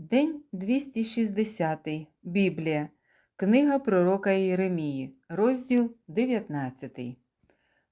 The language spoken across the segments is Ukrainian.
День 260. Біблія. Книга пророка Єремії, розділ 19.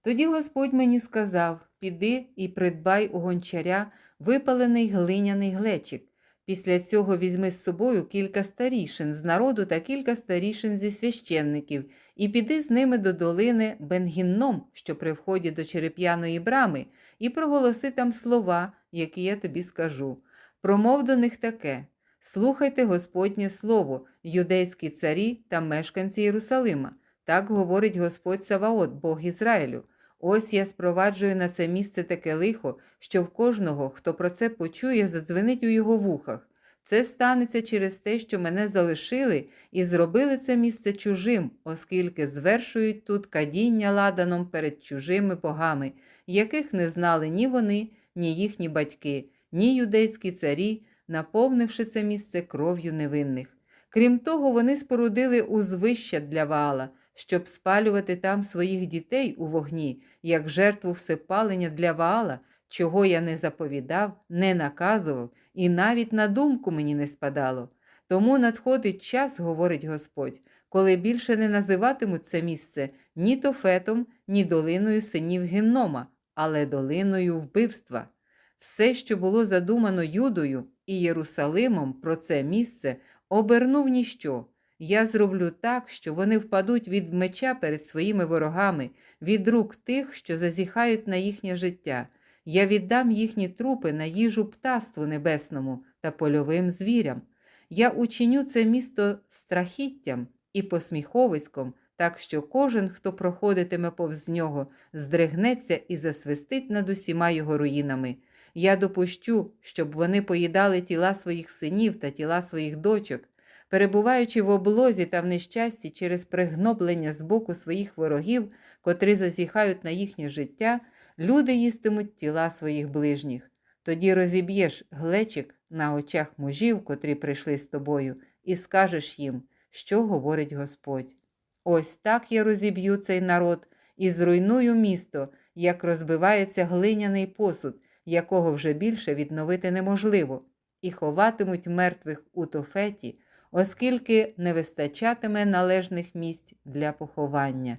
Тоді Господь мені сказав: Піди і придбай у гончаря випалений глиняний глечик. Після цього візьми з собою кілька старішин з народу та кілька старішин зі священників, і піди з ними до долини Бенгінном, що при вході до череп'яної брами, і проголоси там слова, які я тобі скажу. Промов до них таке: Слухайте Господнє Слово, юдейські царі та мешканці Єрусалима. Так говорить Господь Саваот, Бог Ізраїлю. Ось я спроваджую на це місце таке лихо, що в кожного, хто про це почує, задзвенить у його вухах. Це станеться через те, що мене залишили і зробили це місце чужим, оскільки звершують тут кадіння ладаном перед чужими богами, яких не знали ні вони, ні їхні батьки, ні юдейські царі, наповнивши це місце кров'ю невинних. Крім того, вони спорудили узвища для Ваала, щоб спалювати там своїх дітей у вогні, як жертву всепалення для Ваала, чого я не заповідав, не наказував, і навіть на думку мені не спадало. Тому надходить час, говорить Господь, коли більше не називатимуть це місце ні Тофетом, ні долиною синів Геннома, але долиною вбивства. Все, що було задумано Юдою і Єрусалимом про це місце, обернув ніщо. Я зроблю так, що вони впадуть від меча перед своїми ворогами, від рук тих, що зазіхають на їхнє життя. Я віддам їхні трупи на їжу птаству небесному та польовим звірям. Я учиню це місто страхіттям і посміховиськом, так що кожен, хто проходитиме повз нього, здригнеться і засвистить над усіма його руїнами. Я допущу, щоб вони поїдали тіла своїх синів та тіла своїх дочок, перебуваючи в облозі та в нещасті через пригноблення з боку своїх ворогів, котрі зазіхають на їхнє життя, люди їстимуть тіла своїх ближніх. Тоді розіб'єш глечик на очах мужів, котрі прийшли з тобою, і скажеш їм, що говорить Господь. Ось так я розіб'ю цей народ і зруйную місто, як розбивається глиняний посуд, якого вже більше відновити неможливо, і ховатимуть мертвих у тофеті, оскільки не вистачатиме належних місць для поховання.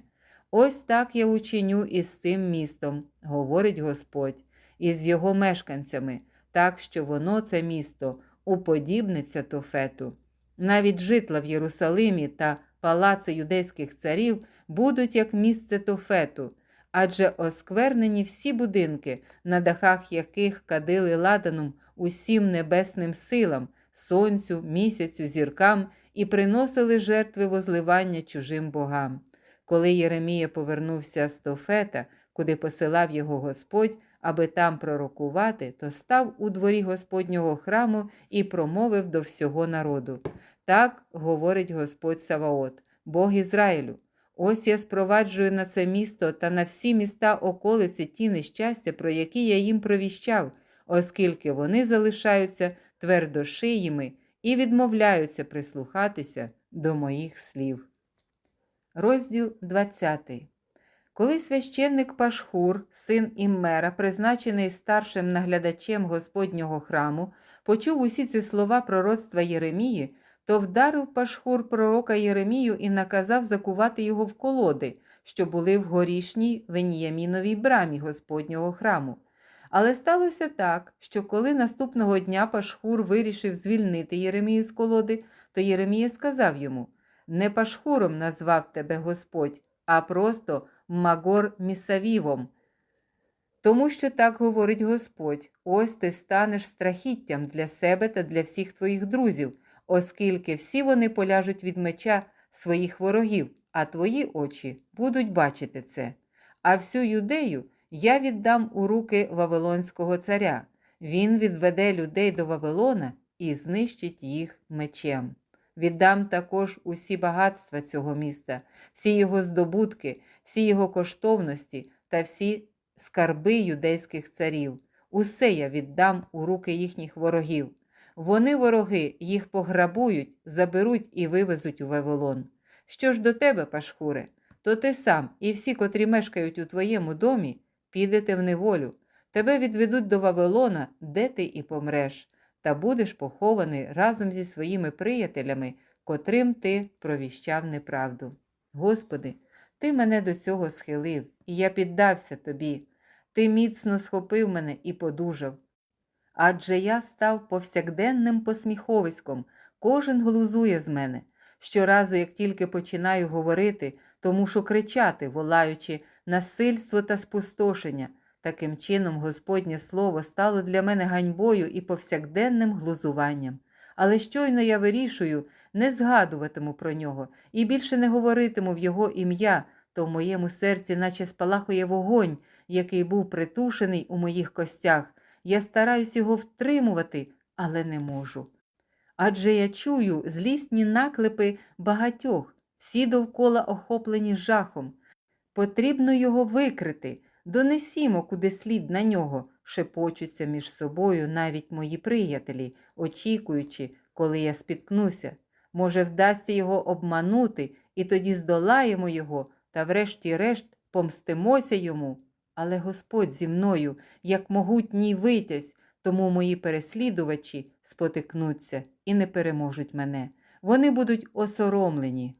Ось так я учиню із цим містом, говорить Господь, і з його мешканцями, так що воно, це місто, уподібниться тофету. Навіть житла в Єрусалимі та палаци юдейських царів будуть як місце тофету, адже осквернені всі будинки, на дахах яких кадили ладаном усім небесним силам, сонцю, місяцю, зіркам і приносили жертви возливання чужим богам. Коли Єремія повернувся з Тофета, куди посилав його Господь, аби там пророкувати, то став у дворі Господнього храму і промовив до всього народу. Так говорить Господь Саваот, Бог Ізраїлю. Ось я спроваджую на це місто та на всі міста околиці ті нещастя, про які я їм провіщав, оскільки вони залишаються твердошиїми і відмовляються прислухатися до моїх слів. Розділ 20. Коли священник Пашхур, син Іммера, призначений старшим наглядачем Господнього храму, почув усі ці слова пророцтва Єремії, то вдарив Пашхур пророка Єремію і наказав закувати його в колоди, що були в горішній Веніяміновій брамі Господнього храму. Але сталося так, що коли наступного дня Пашхур вирішив звільнити Єремію з колоди, то Єремія сказав йому: Не Пашхуром назвав тебе Господь, а просто Магор Місавівом. Тому що так говорить Господь: ось ти станеш страхіттям для себе та для всіх твоїх друзів, оскільки всі вони поляжуть від меча своїх ворогів, а твої очі будуть бачити це. А всю юдею я віддам у руки Вавилонського царя. Він відведе людей до Вавилона і знищить їх мечем. Віддам також усі багатства цього міста, всі його здобутки, всі його коштовності та всі скарби юдейських царів. Усе я віддам у руки їхніх ворогів. Вони, вороги, їх пограбують, заберуть і вивезуть у Вавилон. Що ж до тебе, Пашхуре, то ти сам і всі, котрі мешкають у твоєму домі, підете в неволю. Тебе відведуть до Вавилона, де ти і помреш. та будеш похований разом зі своїми приятелями, котрим ти провіщав неправду. Господи, ти мене до цього схилив, і я піддався тобі. Ти міцно схопив мене і подужав. Адже я став повсякденним посміховиськом, кожен глузує з мене. Щоразу, як тільки починаю говорити, то мушу кричати, волаючи насильство та спустошення. Таким чином, Господнє Слово стало для мене ганьбою і повсякденним глузуванням. Але щойно я вирішую, не згадуватиму про нього і більше не говоритиму в його ім'я, то в моєму серці, наче спалахує вогонь, який був притушений у моїх костях. Я стараюсь його втримувати, але не можу. Адже я чую злісні наклепи багатьох, всі довкола охоплені жахом. Потрібно його викрити, донесімо куди слід на нього, шепочуться між собою навіть мої приятелі, очікуючи, коли я спіткнуся. Може, вдасться його обманути, і тоді здолаємо його та, врешті-решт, помстимося йому. Але Господь зі мною, як могутній витязь, тому мої переслідувачі спотикнуться і не переможуть мене. Вони будуть осоромлені.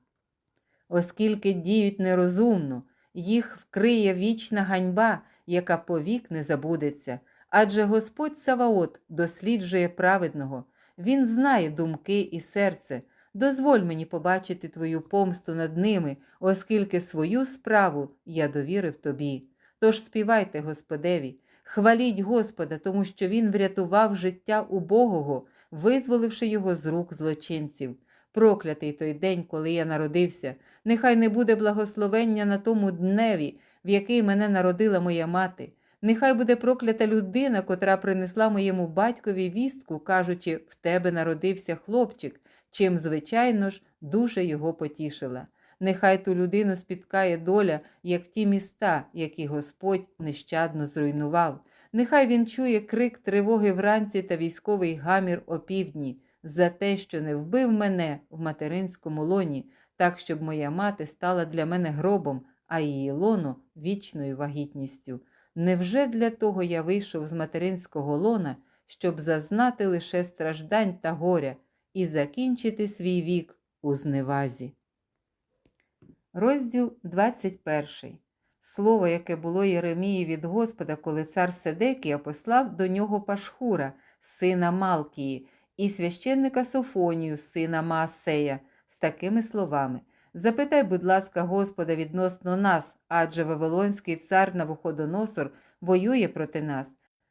Оскільки діють нерозумно, їх вкриє вічна ганьба, яка повік не забудеться. Адже Господь Саваот досліджує праведного, Він знає думки і серце. Дозволь мені побачити твою помсту над ними, оскільки свою справу я довірив тобі. Тож співайте Господеві, хваліть Господа, тому що Він врятував життя убогого, визволивши його з рук злочинців. Проклятий той день, коли я народився, нехай не буде благословення на тому дневі, в який мене народила моя мати. Нехай буде проклята людина, котра принесла моєму батькові вістку, кажучи, в тебе народився хлопчик, чим, звичайно ж, дуже його потішила. Нехай ту людину спіткає доля, як ті міста, які Господь нещадно зруйнував. Нехай він чує крик тривоги вранці та військовий гамір опівдні за те, що не вбив мене в материнському лоні, так, щоб моя мати стала для мене гробом, а її лоно вічною вагітністю. Невже для того я вийшов з материнського лона, щоб зазнати лише страждань та горя і закінчити свій вік у зневазі? Розділ 21. Слово, яке було Єремії від Господа, коли цар Седекія послав до нього Пашхура, сина Малкії, і священника Софонію, сина Маасея, з такими словами: Запитай, будь ласка, Господа відносно нас, адже Вавилонський цар Навуходоносор воює проти нас.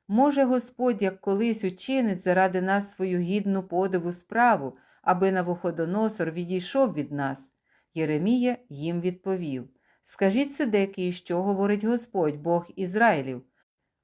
Може, Господь, як колись учинить заради нас свою гідну подиву справу, аби Навуходоносор відійшов від нас. Єремія їм відповів: Скажіть Сидекії, що говорить Господь, Бог Ізраїлів.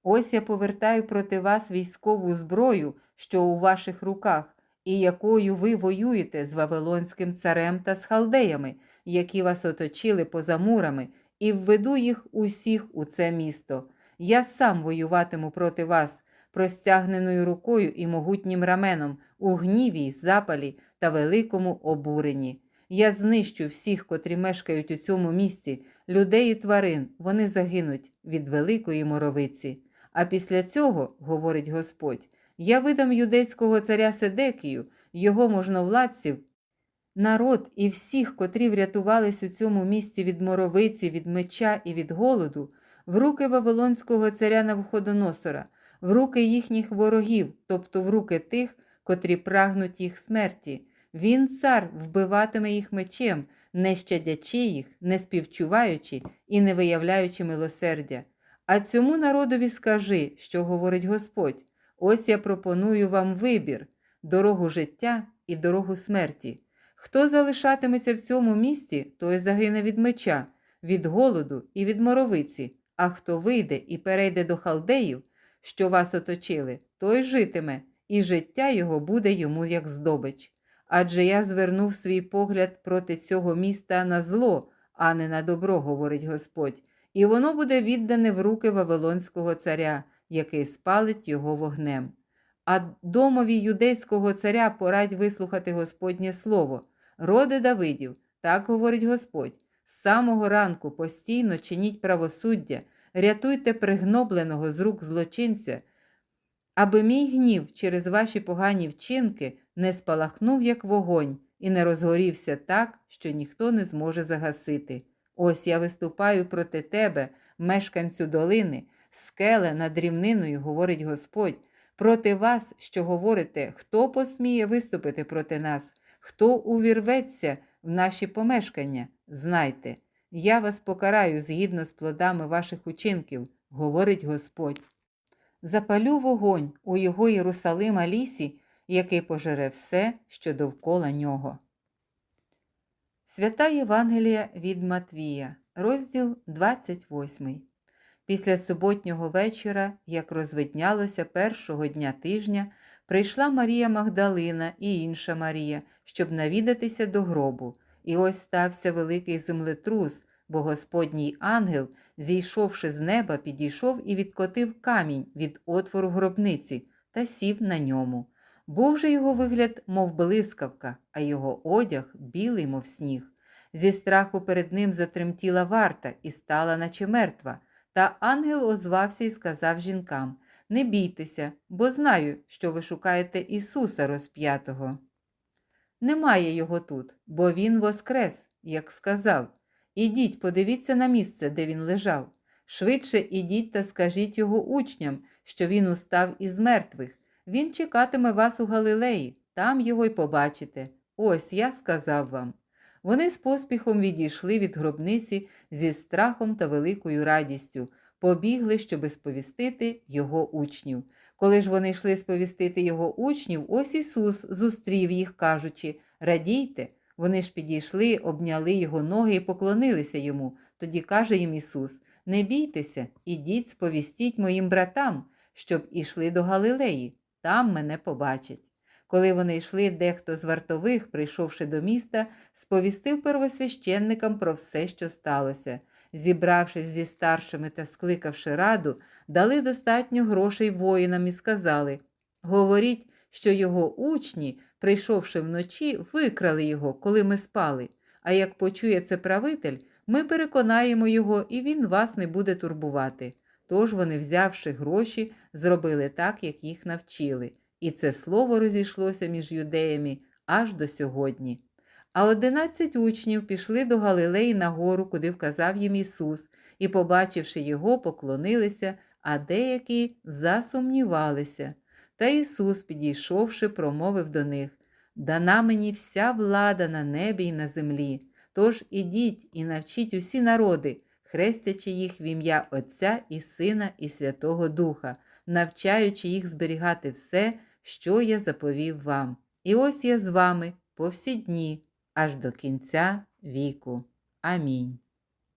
Ось я повертаю проти вас військову зброю, що у ваших руках, і якою ви воюєте з Вавилонським царем та з халдеями, які вас оточили поза мурами, і введу їх усіх у це місто. Я сам воюватиму проти вас, простягненою рукою і могутнім раменом, у гніві, запалі та великому обуренні. Я знищу всіх, котрі мешкають у цьому місці, людей і тварин, вони загинуть від великої моровиці. А після цього, говорить Господь, я видам юдейського царя Седекію, його можновладців, народ і всіх, котрі врятувались у цьому місці від моровиці, від меча і від голоду, в руки Вавилонського царя Навходоносора, в руки їхніх ворогів, тобто в руки тих, котрі прагнуть їх смерті. Він, цар, вбиватиме їх мечем, не щадячи їх, не співчуваючи і не виявляючи милосердя. А цьому народові скажи, що говорить Господь: ось я пропоную вам вибір, дорогу життя і дорогу смерті. Хто залишатиметься в цьому місті, той загине від меча, від голоду і від моровиці, а хто вийде і перейде до халдеїв, що вас оточили, той житиме, і життя його буде йому як здобич адже я звернув свій погляд проти цього міста на зло, а не на добро, говорить Господь, і воно буде віддане в руки Вавилонського царя, який спалить його вогнем. А домові юдейського царя порадь вислухати Господнє слово. Роди Давидів, так говорить Господь, з самого ранку постійно чиніть правосуддя, рятуйте пригнобленого з рук злочинця, аби мій гнів через ваші погані вчинки не спалахнув, як вогонь, і не розгорівся так, що ніхто не зможе загасити. Ось я виступаю проти тебе, мешканцю долини, скеле над рівниною, говорить Господь, проти вас, що говорите, хто посміє виступити проти нас, хто увірветься в наші помешкання, знайте, я вас покараю згідно з плодами ваших учинків, говорить Господь. Запалю вогонь у його Єрусалима лісі, який пожере все, що довкола нього. Свята Євангелія від Матвія, розділ 28. Після суботнього вечора, як розвиднялося першого дня тижня, прийшла Марія Магдалина і інша Марія, щоб навідатися до гробу. І ось стався великий землетрус, бо Господній ангел, зійшовши з неба, підійшов і відкотив камінь від отвору гробниці та сів на ньому. Був же його вигляд, мов блискавка, а його одяг білий, мов сніг. Зі страху перед ним затремтіла варта і стала, наче мертва. Та ангел озвався і сказав жінкам: Не бійтеся, бо знаю, що ви шукаєте Ісуса розп'ятого. Немає його тут, бо Він воскрес, як сказав. Ідіть, подивіться на місце, де він лежав. Швидше ідіть та скажіть його учням, що він устав із мертвих. Він чекатиме вас у Галилеї, там його й побачите. Ось я сказав вам. Вони з поспіхом відійшли від гробниці зі страхом та великою радістю, побігли, щоби сповістити його учнів. Коли ж вони йшли сповістити його учнів, ось Ісус зустрів їх, кажучи Радійте. Вони ж підійшли, обняли його ноги і поклонилися йому. Тоді каже їм Ісус: Не бійтеся, ідіть, сповістіть моїм братам, щоб ішли до Галилеї, там мене побачать. Коли вони йшли, дехто з вартових, прийшовши до міста, сповістив первосвященникам про все, що сталося. Зібравшись зі старшими та скликавши раду, дали достатньо грошей воїнам і сказали Говоріть, що його учні, прийшовши вночі, викрали його, коли ми спали. А як почує це правитель, ми переконаємо його, і він вас не буде турбувати. Тож вони, взявши гроші, зробили так, як їх навчили, і це слово розійшлося між юдеями аж до сьогодні. А одинадцять учнів пішли до Галилеї на гору, куди вказав їм Ісус, і, побачивши його, поклонилися, а деякі засумнівалися. Та Ісус, підійшовши, промовив до них Дана мені вся влада на небі й на землі. Тож ідіть і навчіть усі народи, хрестячи їх в ім'я Отця і Сина, і Святого Духа, навчаючи їх зберігати все, що я заповів вам. І ось я з вами по всі дні, аж до кінця віку. Амінь.